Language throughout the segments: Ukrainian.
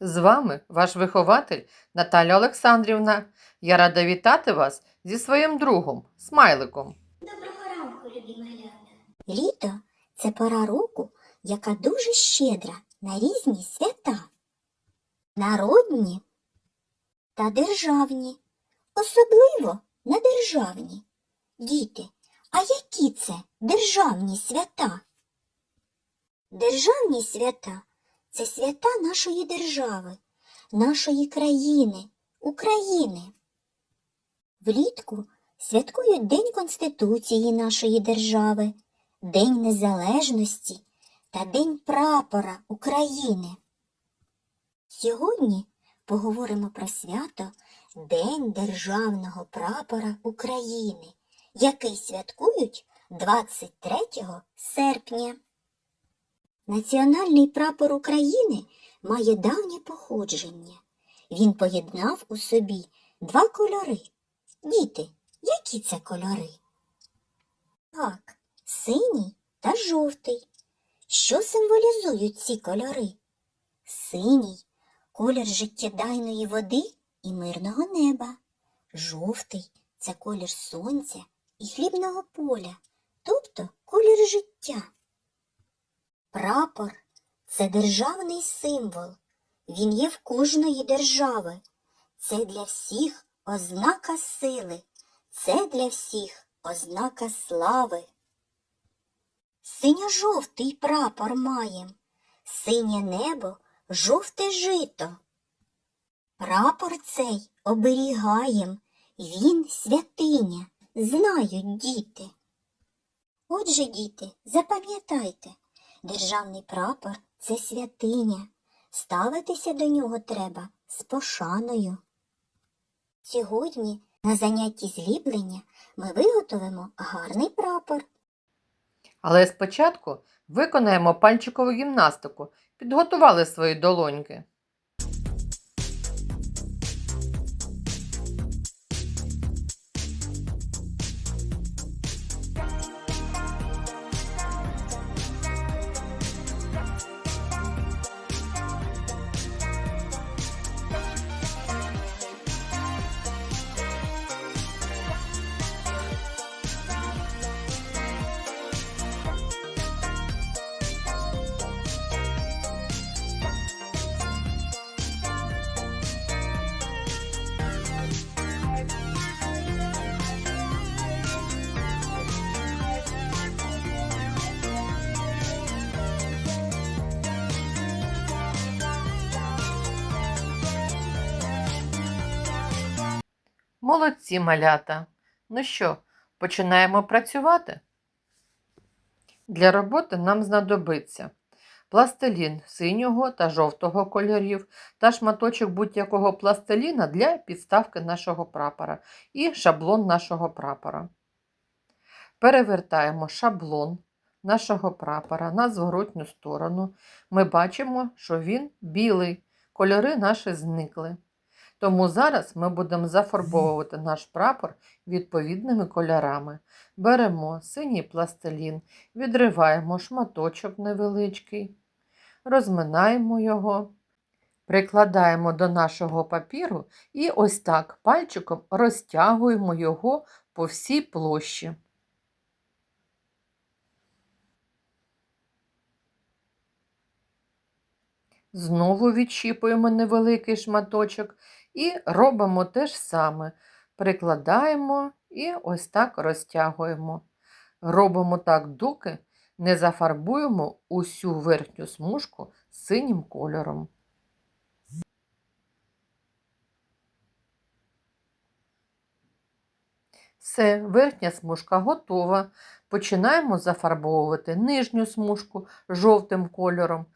З вами ваш вихователь Наталя Олександрівна. Я рада вітати вас зі своїм другом, смайликом. Доброго ранку, любі малята. Літо це пора року, яка дуже щедра на різні свята. Народні та державні, особливо на державні. Діти, а які це державні свята? Державні свята це свята нашої держави, нашої країни, України. Влітку святкують День Конституції нашої держави, День Незалежності та День прапора України. Сьогодні поговоримо про свято День Державного прапора України, який святкують 23 серпня. Національний прапор України має давнє походження. Він поєднав у собі два кольори. Діти, які це кольори? Так, синій та жовтий. Що символізують ці кольори? Синій колір життєдайної води і мирного неба. Жовтий це колір сонця і хлібного поля, тобто колір життя. Прапор це державний символ. Він є в кожної держави. Це для всіх ознака сили, це для всіх ознака слави. Синьо-жовтий прапор маєм, синє небо, жовте жито. Прапор цей оберігаєм, він святиня, знають діти. Отже, діти, запам'ятайте, державний прапор це святиня, ставитися до нього треба з пошаною. Сьогодні на занятті зліплення ми виготовимо гарний прапор. Але спочатку виконаємо пальчикову гімнастику, підготували свої долоньки. Молодці малята. Ну що, починаємо працювати? Для роботи нам знадобиться пластилін синього та жовтого кольорів та шматочок будь-якого пластиліна для підставки нашого прапора і шаблон нашого прапора. Перевертаємо шаблон нашого прапора на зворотню сторону. Ми бачимо, що він білий, кольори наші зникли. Тому зараз ми будемо зафарбовувати наш прапор відповідними кольорами. Беремо синій пластилін, відриваємо шматочок невеличкий, розминаємо його, прикладаємо до нашого папіру і ось так пальчиком розтягуємо його по всій площі. Знову відщіпуємо невеликий шматочок і робимо те ж саме. Прикладаємо і ось так розтягуємо. Робимо так, доки не зафарбуємо усю верхню смужку синім кольором. Все, верхня смужка готова. Починаємо зафарбовувати нижню смужку жовтим кольором.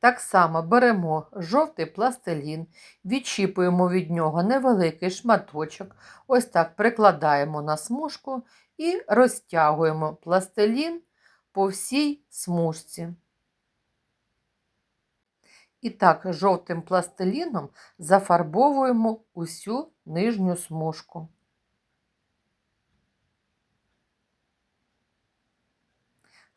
Так само беремо жовтий пластилін, відчіпуємо від нього невеликий шматочок, ось так прикладаємо на смужку і розтягуємо пластилін по всій смужці. І так жовтим пластиліном зафарбовуємо усю нижню смужку.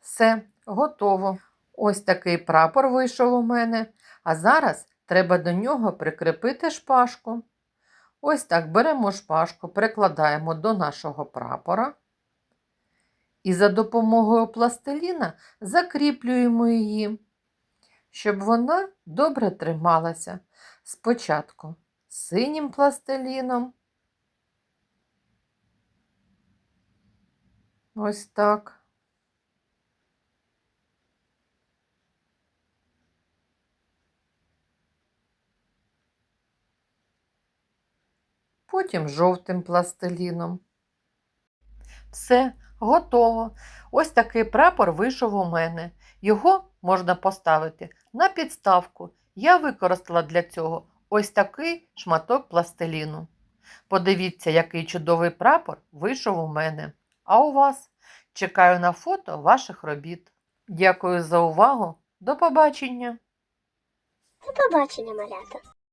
Все, готово. Ось такий прапор вийшов у мене. А зараз треба до нього прикріпити шпажку. Ось так беремо шпажку, прикладаємо до нашого прапора і за допомогою пластиліна закріплюємо її, щоб вона добре трималася. Спочатку синім пластиліном. Ось так. Потім жовтим пластиліном. Все, готово. Ось такий прапор вийшов у мене. Його можна поставити на підставку. Я використала для цього ось такий шматок пластиліну. Подивіться, який чудовий прапор вийшов у мене. А у вас? Чекаю на фото ваших робіт. Дякую за увагу. До побачення! До побачення, малята.